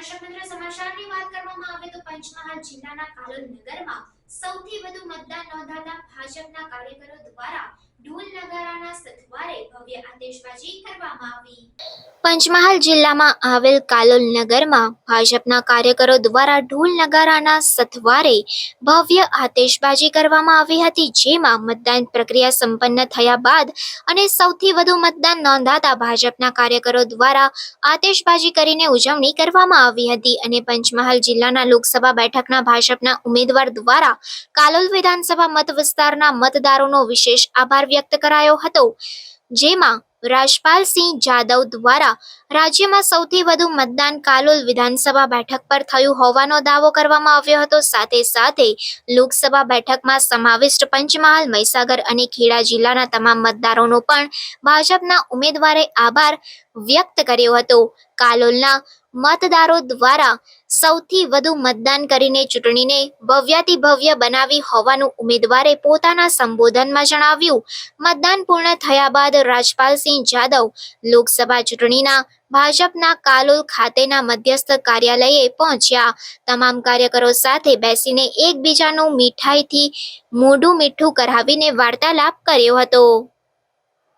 દર્શક મિત્રો વાત કરવામાં આવે તો પંચમહાલ જિલ્લાના કાલોલ નગરમાં સૌથી વધુ મતદાન નોંધાતા ભાજપના કાર્યકરો દ્વારા ઢોલ પંચમહાલ જિલ્લામાં આવેલ કાલોલ નગરમાં ભાજપના કાર્યકરો દ્વારા ઢોલ નગારાના સથવારે ભવ્ય આતેશબાજી કરવામાં આવી હતી, જેમાં મતદાન પ્રક્રિયા સંપન્ન થયા બાદ અને સૌથી વધુ મતદાન નોંધાતા ભાજપના કાર્યકરો દ્વારા આતેશબાજી કરીને ઉજવણી કરવામાં આવી હતી અને પંચમહાલ જિલ્લાના લોકસભા બેઠકના ભાજપના ઉમેદવાર દ્વારા કાલોલ વિધાનસભા મત વિસ્તારના મતદારોનો વિશેષ આભાર વ્યક્ત કરાયો હતો. જેમાં રાજપાલસિંહ જાદવ દ્વારા રાજ્યમાં સૌથી વધુ મતદાન કાલોલ વિધાનસભા બેઠક પર થયું હોવાનો દાવો કરવામાં આવ્યો હતો. સાથે સાથે લોકસભા બેઠકમાં સમાવિષ્ટ પંચમહાલ, મહીસાગર અને ખેડા જિલ્લાના તમામ મતદારોનો પણ ભાજપના ઉમેદવારે આભાર વ્યક્ત કર્યો હતો. કાલોલના મતદારો દ્વારા સૌથી વધુ મતદાન કરીને ચૂંટણીને ભવ્યાતિ ભવ્ય બનાવી હોવાનું ઉમેદવારે પોતાના સંબોધનમાં જણાવ્યું. મતદાન પૂર્ણ થયા બાદ રાજપાલસિંહ જાદવ લોકસભા ચૂંટણીના ભાજપના કાલોલ ખાતેના મધ્યસ્થ કાર્યાલયે પહોંચ્યા. તમામ કાર્યકરો સાથે બેસીને એકબીજાનું મીઠાઈથી મોઢું મીઠું કરાવીને વાર્તાલાપ કર્યો હતો.